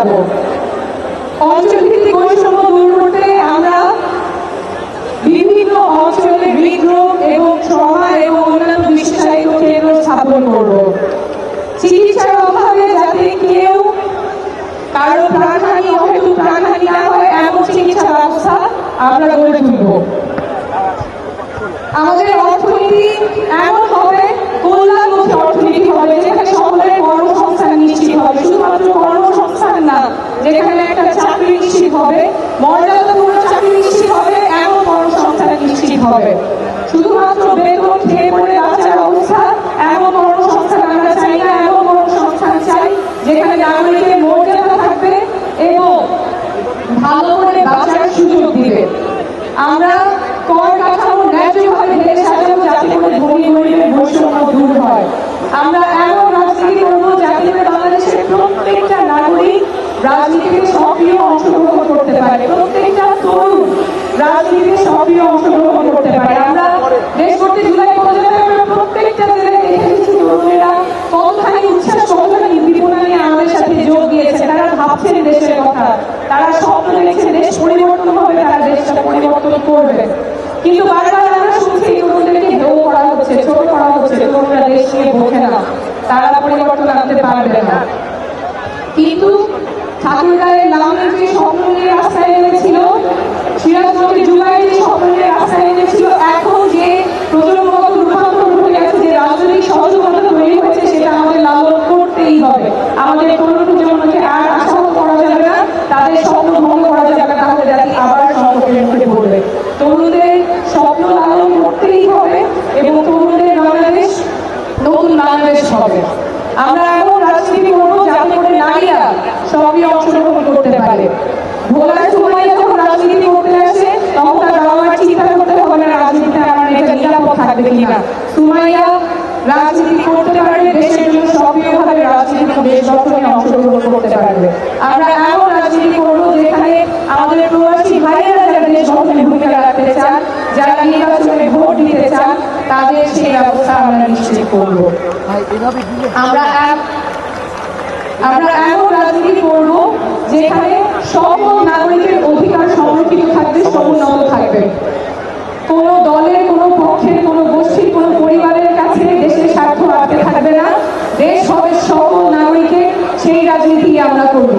ঘটাবো অঞ্চলভিত্তিক বৈষম্য দূর করতে আমরা বিভিন্ন অঞ্চলে এবং এবং অন্যান্য কেন্দ্র স্থাপন করব। চিকিৎসার অভাবে যাতে কেউ কারও প্রাণহানি, অহেতু প্রাণহানি না হয়, এমন চিকিৎসা ব্যবস্থা আমরা গড়ে তুলব। আমাদের অর্থনীতি এমন হবে কল্যাণমুখী অর্থনীতি হবে যেখানে সকলের কর্মসংস্থান নিশ্চিত হবে শুধুমাত্র কর্মসংস্থান না যেখানে একটা চাকরি নিশ্চিত হবে। মর্যাদাপূর্ণ চাকরি নিশ্চিত হবে, এমন কর্মসংস্থান নিশ্চিত হবে। শুধুমাত্র বেতন খেয়ে পড়ে বাঁচার অবস্থা এমন কর্মসংস্থান আমরা চাই না এমন কর্মসংস্থান চাই যেখানে নাগরিকের মর্যাদা থাকবে এবং ভালো করে বাঁচার সুযোগ দিবে আমরা কর কাঠামো ন্যায্যভাবে ঢেলে সাজাবো যাতে করে ধনী গরিবের বৈষম্য দূর হয় আমরা এমন রাজনীতি করব যাতে করে বাংলাদেশের প্রত্যেকটা নাগরিক রাজনীতিতে সক্রিয় অংশগ্রহণ করতে পারে। প্রত্যেকটা তরুণ রাজনীতিতে সক্রিয় অংশগ্রহণ করতে পারে। আমরা দেশ করতে জুলাই পর্যন্ত আমরা প্রত্যেকটা জেলায় দেখে তরুণেরা কতখানি উচ্ছ্বাস, কতখানি উদ্দীপনা নিয়ে আমাদের সাথে যোগ দিয়েছে তারা ভাবছেন দেশের কথা। তারা স্বপ্ন দেখছে দেশ পরিবর্তন হবে, তারা দেশটা পরিবর্তন করবে। কিন্তু বারবার আমরা শুনছি তরুণদেরকে হেউ করা হচ্ছে, ছোট করা হচ্ছে। তরুণরা দেশ নিয়ে বোঝে না। তারা পরিবর্তন আনতে পারবে না। কিন্তু ঠাকুর গায়ের নামের যে স্বপ্ন নিয়ে রাস্তায় এনেছিল সিরাজগঞ্জে জুলাই যে স্বপ্ন নিয়ে রাস্তায় এনেছিল এখন যে প্রজন্মগত রূপান্তর ঘটে গেছে, যে সহযোগিতা তৈরি হয়েছে, সেটা আমাদের লালন করতেই হবে। আমাদের আর আশাহত করা যাবে না, তাদের স্বপ্ন ভঙ্গ করা যাবে না, তাহলে জাতি আবার সংকটের স্বপ্ন লালন করতেই হবে এবং তরুণদের বাংলাদেশ নতুন বাংলাদেশ হবে। আমরা এমন রাজনীতি করব যাতে করে নারীরা সবই অংশগ্রহণ করতে পারে। ভোলার সময় যখন রাজনীতি করতে আসে, তখন তার বাবা মার চিন্তা করতে হবে না, রাজনীতিতে আমার এটা নিরাপদ থাকবে কিনা। সুমাইয়া রাজনীতি করতে পারবে দেশের জন্য সক্রিয়ভাবে রাজনীতি দেশ গঠনে অংশগ্রহণ করতে পারবে। আমরা এমন রাজনীতি করব যেখানে আমাদের প্রবাসী ভাইয়েরা যারা দেশ গঠনে ভূমিকা রাখতে চান, যারা নির্বাচনে ভোট দিতে চান, তাদের সেই ব্যবস্থা আমরা নিশ্চিত করব। আমরা আমরা এমন রাজনীতি করব